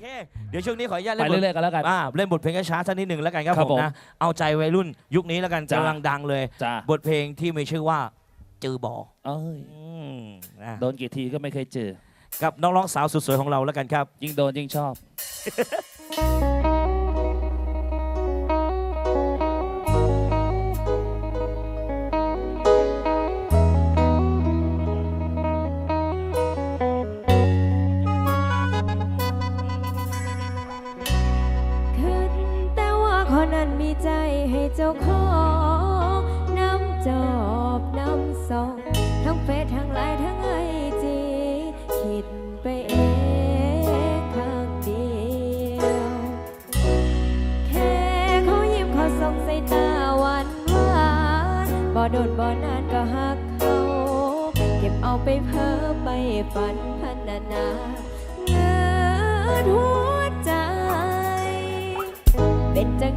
เค เดี๋ยวช่วงนี้ขออนุญาตไปเล่นบทเรื่อยๆกันแล้วกัน อ่าเล่นบทเพลงช้าๆสักนิดหนึ่งแล้วกันครับครับผมผมนะ เอาใจวัยรุ่นยุคนี้แล้วกันจ้ะ กำลังดังเลย จ้าบทเพลงที่มีชื่อว่าจือบอเอ้ยอืมนะโดนกี่ทีก็ไม่เคยเจอ กับน้องๆสาวสุดสวยของเราแล้วกันครับ ยิ่งโดนยิ่งชอบ เจ้าของน้ำจอบน้ำสอง ทั้งเฟซทั้งไลน์ทั้งไอจีคิดไปเองข้างเดียว แค่เขายิ้มเขาส่งสายตาหวานหวานบ่โดนบ่นานก็หักเขา เก็บเอาไปเพ้อไปฝันพันนานาเงินหัวใจ เป็นจัง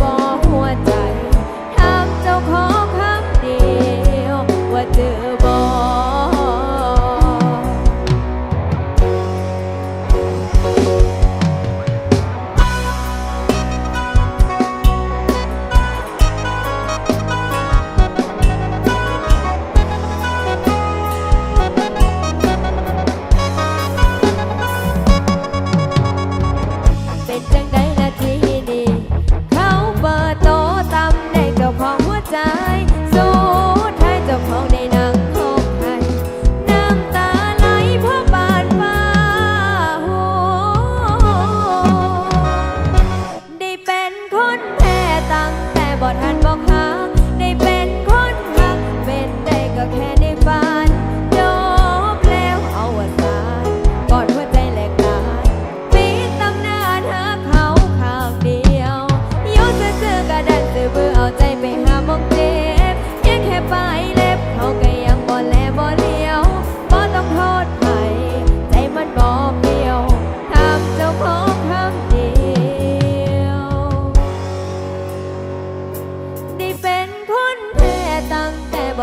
ว่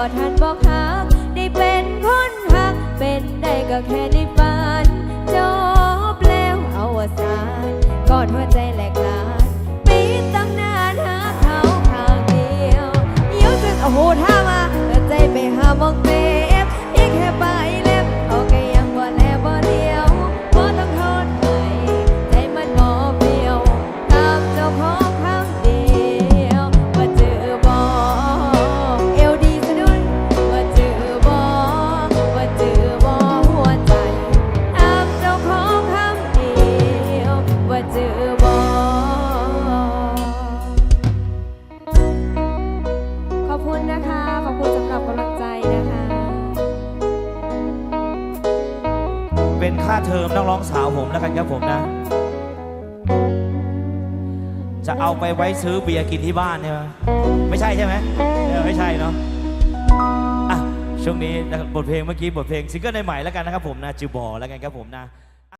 งแต่บ่ทันบอกหักได้เป็นคนหัก เป็นได้ก็แค่ในฝันจบแล้วเอาสารก่อนหัวใจแหลก เป็นค่าเทอมนักร้องสาวผมแล้วกันครับผมนะ จะเอาไปไว้ซื้อเบียร์กินที่บ้านใช่ไหมไม่ใช่ใช่ไหมเออไม่ใช่เนาะอะช่วงนี้บทเพลงเมื่อกี้บทเพลงซิงเกิลใหม่แล้วกันนะครับผมนะจิบอแล้วกันครับผมนะ